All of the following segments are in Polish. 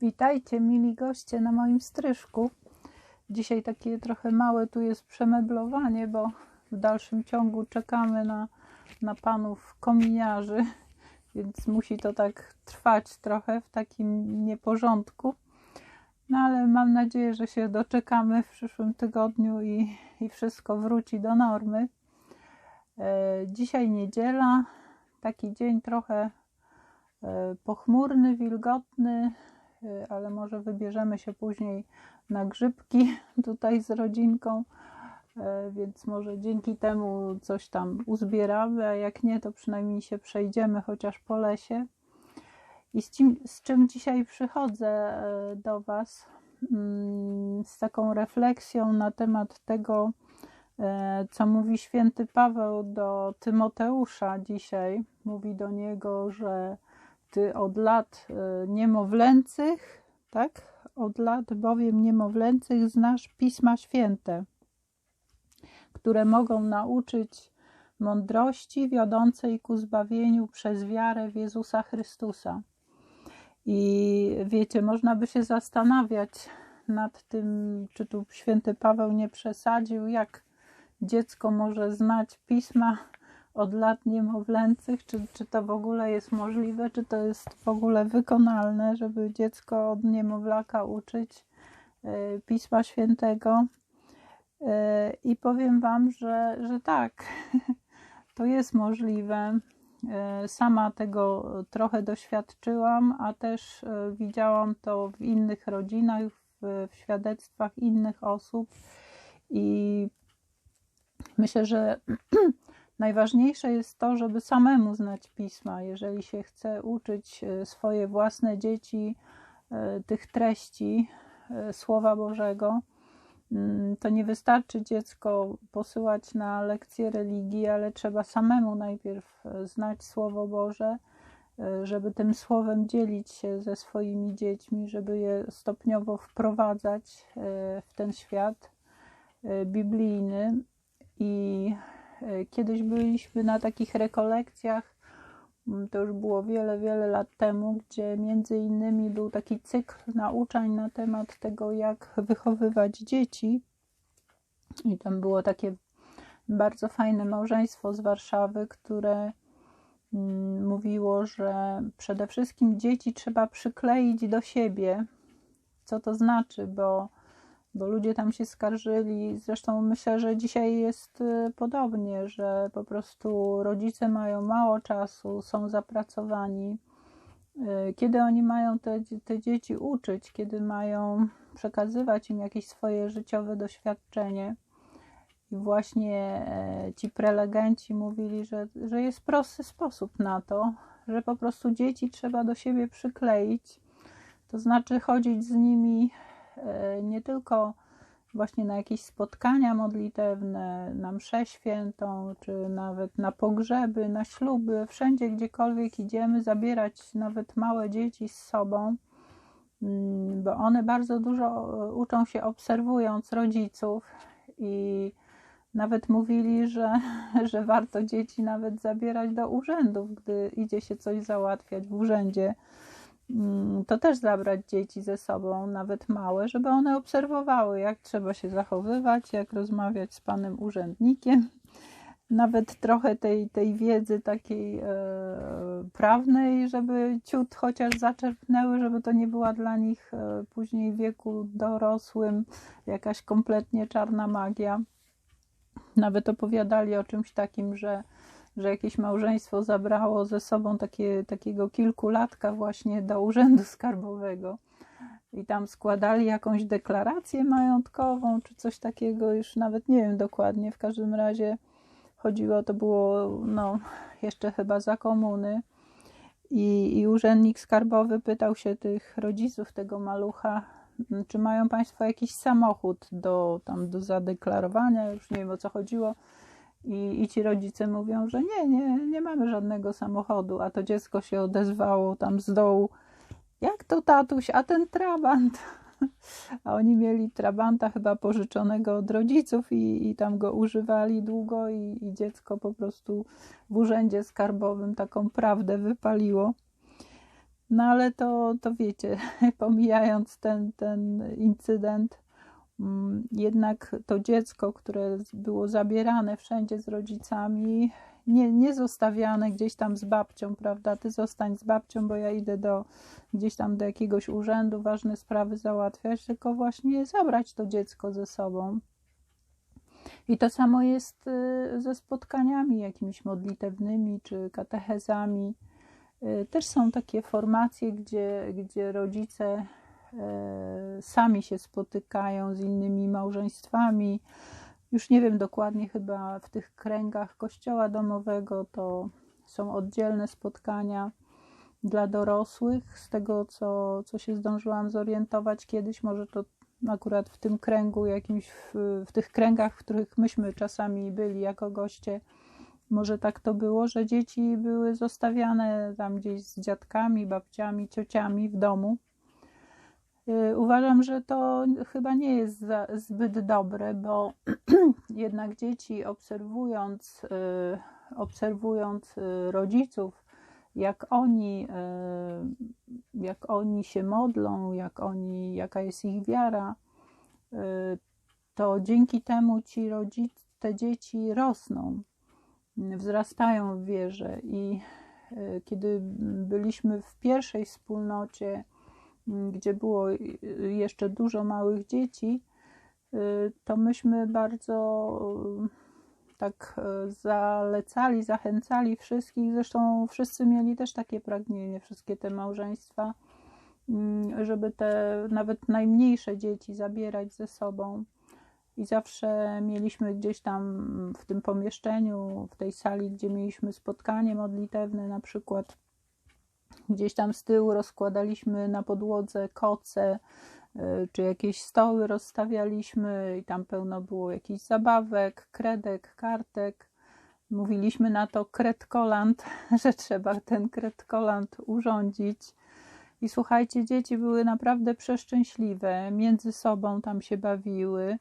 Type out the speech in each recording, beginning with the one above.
Witajcie, mili goście na moim stryżku. Dzisiaj takie trochę małe tu jest przemeblowanie, bo w dalszym ciągu czekamy na, na panów kominiarzy, więc musi to tak trwać trochę w takim nieporządku. No ale mam nadzieję, że się doczekamy w przyszłym tygodniu i, i wszystko wróci do normy. E, dzisiaj niedziela, taki dzień trochę e, pochmurny, wilgotny, ale może wybierzemy się później na grzybki tutaj z rodzinką, więc może dzięki temu coś tam uzbieramy, a jak nie, to przynajmniej się przejdziemy chociaż po lesie. I z czym, z czym dzisiaj przychodzę do Was? Mm, z taką refleksją na temat tego, co mówi święty Paweł do Tymoteusza dzisiaj. Mówi do niego, że od lat e, niemowlęcych, tak? Od lat bowiem niemowlęcych znasz Pisma Święte, które mogą nauczyć mądrości wiodącej ku zbawieniu przez wiarę w Jezusa Chrystusa. I wiecie, można by się zastanawiać nad tym, czy tu święty Paweł nie przesadził, jak dziecko może znać pisma od lat niemowlęcych, czy, czy to w ogóle jest możliwe, czy to jest w ogóle wykonalne, żeby dziecko od niemowlaka uczyć e, Pisma Świętego. E, I powiem Wam, że, że tak, to jest możliwe. E, sama tego trochę doświadczyłam, a też widziałam to w innych rodzinach, w, w świadectwach innych osób. I Myślę, że najważniejsze jest to, żeby samemu znać pisma. Jeżeli się chce uczyć e, swoje własne dzieci e, tych treści e, Słowa Bożego, mm, to nie wystarczy dziecko posyłać na lekcje religii, ale trzeba samemu najpierw znać Słowo Boże, żeby tym słowem dzielić się ze swoimi dziećmi, żeby je stopniowo wprowadzać w ten świat biblijny i kiedyś byliśmy na takich rekolekcjach, mm, to już było wiele, wiele lat temu, gdzie między innymi był taki cykl nauczań na temat tego, jak wychowywać dzieci. I tam było takie bardzo fajne małżeństwo z Warszawy, które mm, mówiło, że przede wszystkim dzieci trzeba przykleić do siebie. Co to znaczy, bo bo ludzie tam się skarżyli. Zresztą myślę, że dzisiaj jest y, podobnie, że po prostu rodzice mają mało czasu, są zapracowani. Y, kiedy oni mają te, te dzieci uczyć, kiedy mają przekazywać im jakieś swoje życiowe doświadczenie. I właśnie e, ci prelegenci mówili, że, że jest prosty sposób na to, że po prostu dzieci trzeba do siebie przykleić, to znaczy chodzić z nimi nie tylko właśnie na jakieś spotkania modlitewne, na mszę świętą, czy nawet na pogrzeby, na śluby, wszędzie gdziekolwiek idziemy, zabierać nawet małe dzieci z sobą, mm, bo one bardzo dużo uczą się obserwując rodziców i nawet mówili, że, że warto dzieci nawet zabierać do urzędów, gdy idzie się coś załatwiać w urzędzie to też zabrać dzieci ze sobą, nawet małe, żeby one obserwowały, jak trzeba się zachowywać, jak rozmawiać z panem urzędnikiem. Nawet trochę tej, tej wiedzy takiej e, prawnej, żeby ciut chociaż zaczerpnęły, żeby to nie była dla nich e, później w wieku dorosłym jakaś kompletnie czarna magia. Nawet opowiadali o czymś takim, że że jakieś małżeństwo zabrało ze sobą takie, takiego kilkulatka właśnie do urzędu skarbowego. I tam składali jakąś deklarację majątkową czy coś takiego, już nawet nie wiem dokładnie, w każdym razie chodziło, to było no, jeszcze chyba za komuny. I, i urzędnik skarbowy pytał się tych rodziców tego malucha, czy mają Państwo jakiś samochód do, tam, do zadeklarowania, już nie wiem o co chodziło, i, I ci rodzice mówią, że nie, nie, nie mamy żadnego samochodu, a to dziecko się odezwało tam z dołu. Jak to tatuś, a ten trabant? A oni mieli trabanta chyba pożyczonego od rodziców i, i tam go używali długo i, i dziecko po prostu w urzędzie skarbowym taką prawdę wypaliło. No ale to, to wiecie, pomijając ten, ten incydent, jednak to dziecko, które było zabierane wszędzie z rodzicami, nie, nie zostawiane gdzieś tam z babcią, prawda? Ty zostań z babcią, bo ja idę do gdzieś tam do jakiegoś urzędu, ważne sprawy załatwiać, tylko właśnie zabrać to dziecko ze sobą. I to samo jest y, ze spotkaniami jakimiś modlitewnymi czy katechezami. Y, też są takie formacje, gdzie, gdzie rodzice sami się spotykają z innymi małżeństwami. Już nie wiem dokładnie, chyba w tych kręgach kościoła domowego to są oddzielne spotkania dla dorosłych. Z tego, co, co się zdążyłam zorientować kiedyś, może to akurat w tym kręgu, jakimś w, w tych kręgach, w których myśmy czasami byli jako goście, może tak to było, że dzieci były zostawiane tam gdzieś z dziadkami, babciami, ciociami w domu. Y, uważam, że to chyba nie jest za, zbyt dobre, bo jednak dzieci obserwując, y, obserwując y, rodziców, jak oni, jak oni się modlą, jak oni, jaka jest ich wiara, to dzięki temu ci rodzice, te dzieci rosną wzrastają w wierze i kiedy byliśmy w pierwszej wspólnocie, gdzie było jeszcze dużo małych dzieci, e, to myśmy bardzo tak e, zalecali, zachęcali wszystkich. Zresztą wszyscy mieli też takie pragnienie, wszystkie te małżeństwa, żeby te nawet najmniejsze dzieci zabierać ze sobą i zawsze mieliśmy gdzieś tam w tym pomieszczeniu, w tej sali, gdzie mieliśmy spotkanie modlitewne, na przykład gdzieś tam z tyłu rozkładaliśmy na podłodze koce, y, czy jakieś stoły rozstawialiśmy i tam pełno było jakichś zabawek, kredek, kartek. Mówiliśmy na to kredkoland, że trzeba ten kredkoland urządzić. I słuchajcie, dzieci były naprawdę przeszczęśliwe, między sobą tam się bawiły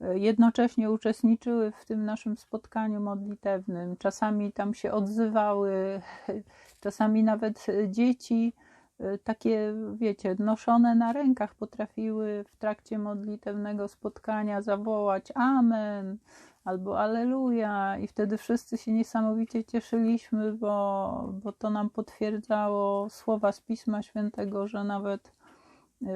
jednocześnie uczestniczyły w tym naszym spotkaniu modlitewnym. Czasami tam się odzywały, czasami nawet dzieci, e, takie, wiecie, noszone na rękach, potrafiły w trakcie modlitewnego spotkania zawołać Amen albo Aleluja, i wtedy wszyscy się niesamowicie cieszyliśmy, bo, bo to nam potwierdzało słowa z Pisma Świętego, że nawet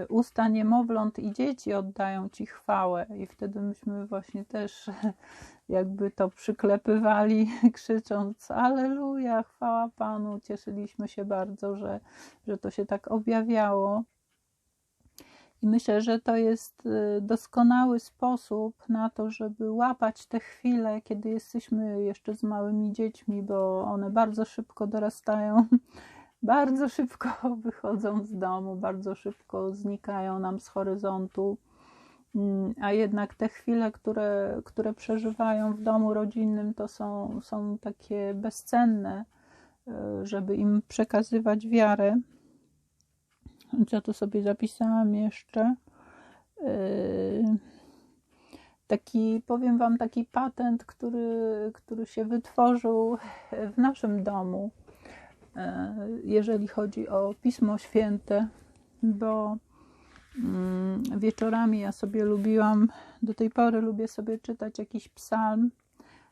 usta niemowląt i dzieci oddają Ci chwałę. I wtedy myśmy właśnie też jakby to przyklepywali, krzycząc Aleluja, chwała Panu. Cieszyliśmy się bardzo, że, że to się tak objawiało. I myślę, że to jest y, doskonały sposób na to, żeby łapać te chwile, kiedy jesteśmy jeszcze z małymi dziećmi, bo one bardzo szybko dorastają bardzo szybko wychodzą z domu, bardzo szybko znikają nam z horyzontu. Mm, a jednak te chwile, które, które przeżywają w domu rodzinnym, to są, są takie bezcenne, e, żeby im przekazywać wiarę. Ja tu sobie zapisałam jeszcze. E, taki, powiem Wam, taki patent, który, który się wytworzył w naszym domu jeżeli chodzi o Pismo Święte, bo mm, wieczorami ja sobie lubiłam, do tej pory lubię sobie czytać jakiś psalm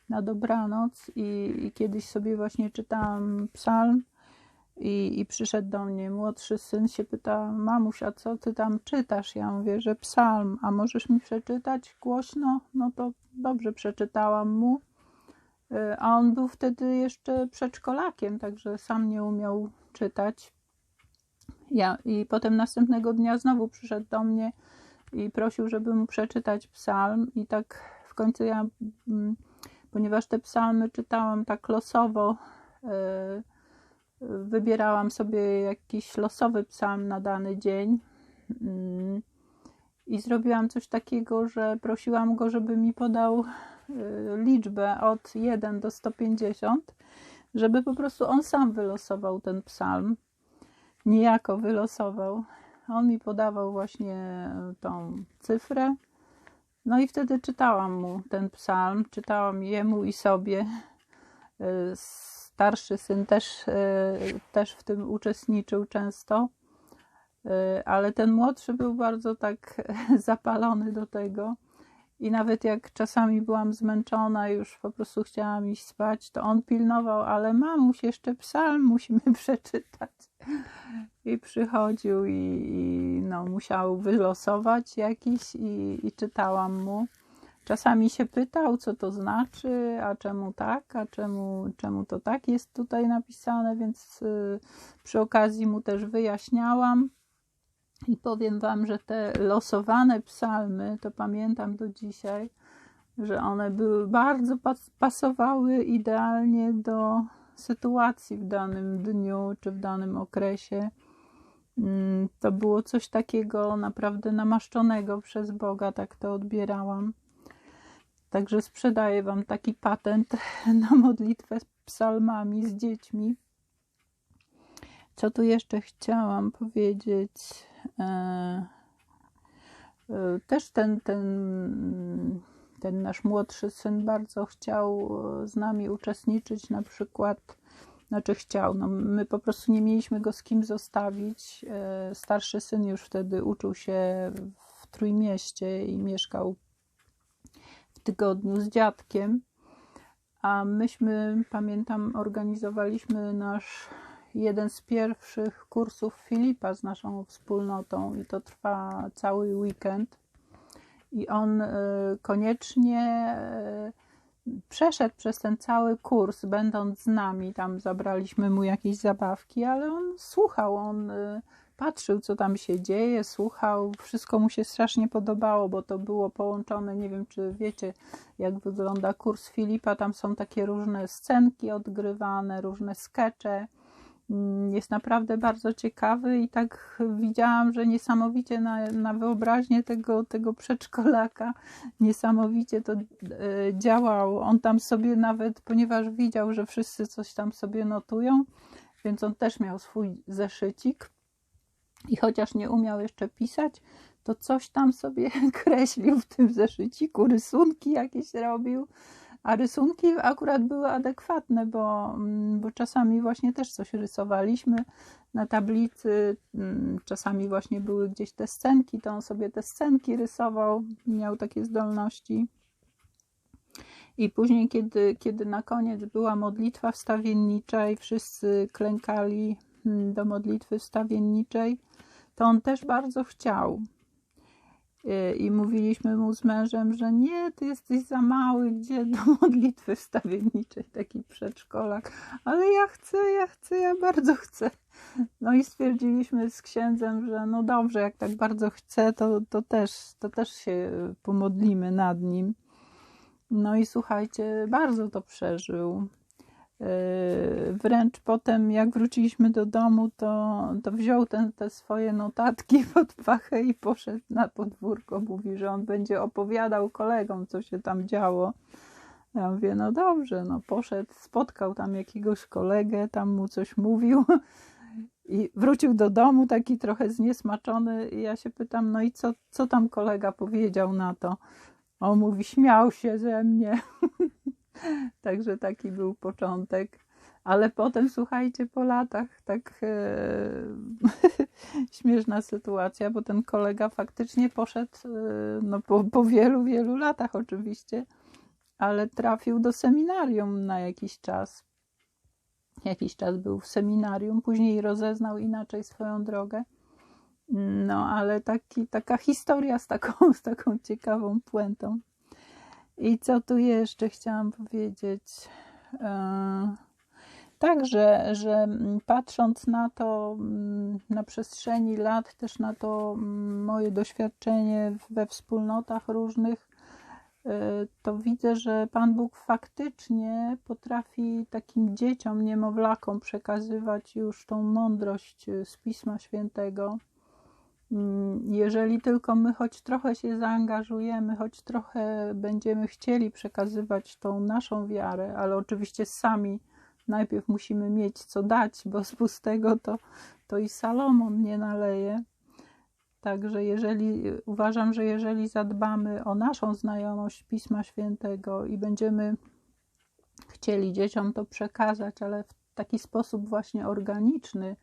na dobranoc i, i kiedyś sobie właśnie czytałam psalm i, i przyszedł do mnie młodszy syn, się pyta, mamuś, a co ty tam czytasz? Ja mówię, że psalm, a możesz mi przeczytać głośno? No to dobrze, przeczytałam mu E, a on był wtedy jeszcze przedszkolakiem, także sam nie umiał czytać. Ja, I potem następnego dnia znowu przyszedł do mnie i prosił, żeby mu przeczytać psalm. I tak w końcu ja, mm, ponieważ te psalmy czytałam tak losowo, e, wybierałam sobie jakiś losowy psalm na dany dzień. Mm, I zrobiłam coś takiego, że prosiłam go, żeby mi podał liczbę od 1 do 150, żeby po prostu on sam wylosował ten psalm. Niejako wylosował. On mi podawał właśnie tą cyfrę. No i wtedy czytałam mu ten psalm, czytałam jemu i sobie y, starszy syn też, też w tym uczestniczył często, ale ten młodszy był bardzo tak zapalony do tego. I nawet jak czasami byłam zmęczona, już po prostu chciałam iść spać, to on pilnował, ale mamuś, jeszcze psalm musimy przeczytać. I przychodził i, i no, musiał wylosować jakiś i, i czytałam mu. Czasami się pytał, co to znaczy, a czemu tak, a czemu, czemu to tak jest tutaj napisane, więc y, przy okazji mu też wyjaśniałam. I powiem Wam, że te losowane psalmy, to pamiętam do dzisiaj, że one były bardzo pasowały idealnie do sytuacji w danym dniu czy w danym okresie. Mm, to było coś takiego naprawdę namaszczonego przez Boga, tak to odbierałam. Także sprzedaję Wam taki patent na modlitwę z psalmami z dziećmi. Co tu jeszcze chciałam powiedzieć? E, e, też ten, ten, ten nasz młodszy syn bardzo chciał z nami uczestniczyć, na przykład, znaczy chciał, no my po prostu nie mieliśmy go z kim zostawić. E, starszy syn już wtedy uczył się w Trójmieście i mieszkał w tygodniu z dziadkiem. A myśmy, pamiętam, organizowaliśmy nasz jeden z pierwszych kursów Filipa z naszą wspólnotą i to trwa cały weekend. I on e, koniecznie e, przeszedł przez ten cały kurs, będąc z nami. Tam zabraliśmy mu jakieś zabawki, ale on słuchał, on e, patrzył, co tam się dzieje, słuchał. Wszystko mu się strasznie podobało, bo to było połączone. Nie wiem, czy wiecie, jak wygląda kurs Filipa. Tam są takie różne scenki odgrywane, różne skecze jest naprawdę bardzo ciekawy i tak widziałam, że niesamowicie na, na wyobraźnię tego, tego przedszkolaka, niesamowicie to e, działał. On tam sobie nawet, ponieważ widział, że wszyscy coś tam sobie notują, więc on też miał swój zeszycik i chociaż nie umiał jeszcze pisać, to coś tam sobie kreślił w tym zeszyciku, rysunki jakieś robił a rysunki akurat były adekwatne, bo, mm, bo czasami właśnie też coś rysowaliśmy na tablicy, mm, czasami właśnie były gdzieś te scenki, to on sobie te scenki rysował, miał takie zdolności. I później, kiedy, kiedy na koniec była modlitwa wstawiennicza i wszyscy klękali mm, do modlitwy wstawienniczej, to on też bardzo chciał. I mówiliśmy mu z mężem, że nie, ty jesteś za mały, gdzie do modlitwy wstawienniczej, taki przedszkolak, ale ja chcę, ja chcę, ja bardzo chcę. No i stwierdziliśmy z księdzem, że no dobrze, jak tak bardzo chce, to, to, też, to też się pomodlimy nad nim. No i słuchajcie, bardzo to przeżył. Yy, wręcz potem, jak wróciliśmy do domu, to, to wziął ten, te swoje notatki pod pachę i poszedł na podwórko. Mówi, że on będzie opowiadał kolegom, co się tam działo. Ja mówię, no dobrze, no poszedł, spotkał tam jakiegoś kolegę, tam mu coś mówił i wrócił do domu taki trochę zniesmaczony. I ja się pytam, no i co, co tam kolega powiedział na to? On mówi, śmiał się ze mnie. Także taki był początek. Ale potem, słuchajcie, po latach tak e, śmieszna sytuacja, bo ten kolega faktycznie poszedł, e, no po, po wielu, wielu latach oczywiście, ale trafił do seminarium na jakiś czas. Jakiś czas był w seminarium, później rozeznał inaczej swoją drogę. No, ale taki, taka historia z taką, z taką ciekawą puentą. I co tu jeszcze chciałam powiedzieć? E, także, że patrząc na to, mm, na przestrzeni lat, też na to mm, moje doświadczenie we wspólnotach różnych, e, to widzę, że Pan Bóg faktycznie potrafi takim dzieciom, niemowlakom przekazywać już tą mądrość z Pisma Świętego Mm, jeżeli tylko my choć trochę się zaangażujemy, choć trochę będziemy chcieli przekazywać tą naszą wiarę, ale oczywiście sami najpierw musimy mieć co dać, bo z pustego to, to i Salomon nie naleje. Także jeżeli uważam, że jeżeli zadbamy o naszą znajomość Pisma Świętego i będziemy chcieli dzieciom to przekazać, ale w taki sposób właśnie organiczny.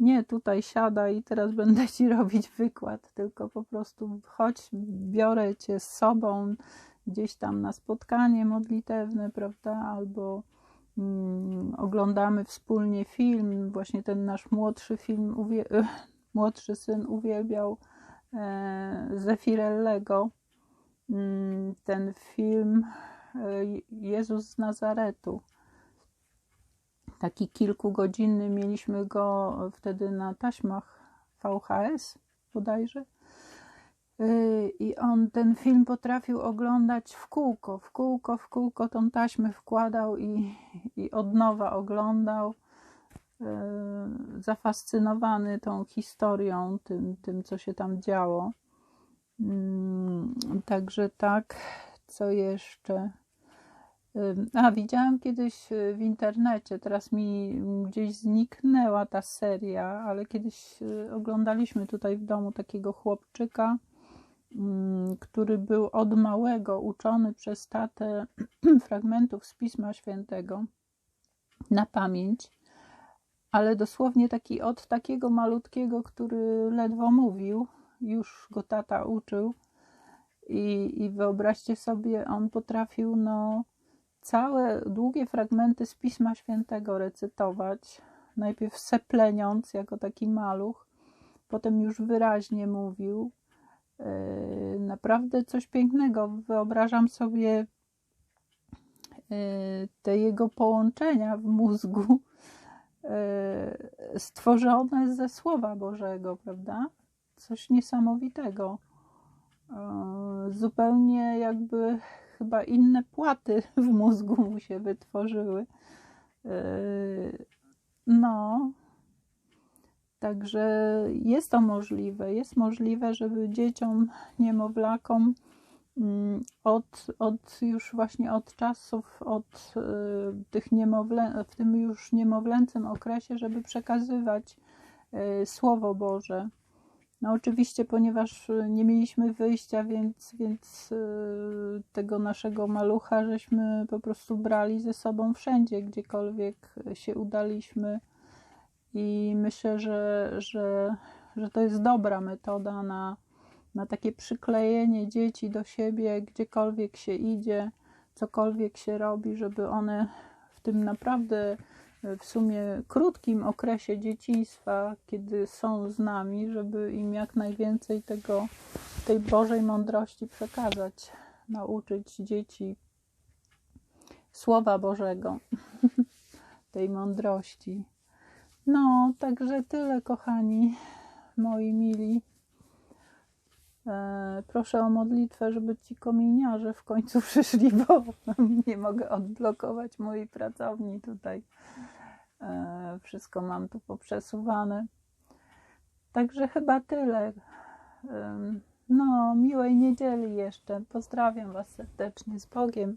Nie tutaj siadaj i teraz będę ci robić wykład, tylko po prostu chodź, biorę cię z sobą gdzieś tam na spotkanie modlitewne, prawda, albo mm, oglądamy wspólnie film. Właśnie ten nasz młodszy film, uwie- młodszy syn uwielbiał e, Zefirellego. Mm, ten film e, Jezus z Nazaretu. Taki kilkugodzinny, mieliśmy go wtedy na taśmach VHS bodajże. Y, I on ten film potrafił oglądać w kółko, w kółko, w kółko tą taśmę wkładał i, i od nowa oglądał. Y, zafascynowany tą historią, tym, tym co się tam działo. Mm, także tak, co jeszcze? A, widziałam kiedyś w internecie, teraz mi gdzieś zniknęła ta seria, ale kiedyś y, oglądaliśmy tutaj w domu takiego chłopczyka, mm, który był od małego uczony przez tatę fragmentów z Pisma Świętego na pamięć, ale dosłownie taki od takiego malutkiego, który ledwo mówił, już go tata uczył. I, i wyobraźcie sobie, on potrafił no, całe długie fragmenty z Pisma Świętego recytować, najpierw sepleniąc jako taki maluch, potem już wyraźnie mówił. Yy, naprawdę coś pięknego. Wyobrażam sobie yy, te jego połączenia w mózgu yy, stworzone ze Słowa Bożego, prawda? Coś niesamowitego. Zupełnie jakby chyba inne płaty w mózgu mu się wytworzyły. Yy, no, także jest to możliwe. Jest możliwe, żeby dzieciom, niemowlakom mm, od, od już właśnie od czasów, od yy, tych niemowlę, w tym już niemowlęcym okresie, żeby przekazywać yy, Słowo Boże no oczywiście, ponieważ y, nie mieliśmy wyjścia, więc, więc y, tego naszego malucha żeśmy po prostu brali ze sobą wszędzie, gdziekolwiek się udaliśmy. I myślę, że, że, że to jest dobra metoda na, na takie przyklejenie dzieci do siebie, gdziekolwiek się idzie, cokolwiek się robi, żeby one w tym naprawdę w sumie krótkim okresie dzieciństwa, kiedy są z nami, żeby im jak najwięcej tego, tej Bożej mądrości przekazać, nauczyć dzieci Słowa Bożego, tej mądrości. No, także tyle, kochani, moi mili. E, proszę o modlitwę, żeby ci kominiarze w końcu przyszli, bo nie mogę odblokować mojej pracowni tutaj. E, wszystko mam tu poprzesuwane. Także chyba tyle. No, miłej niedzieli jeszcze. Pozdrawiam Was serdecznie z Bogiem.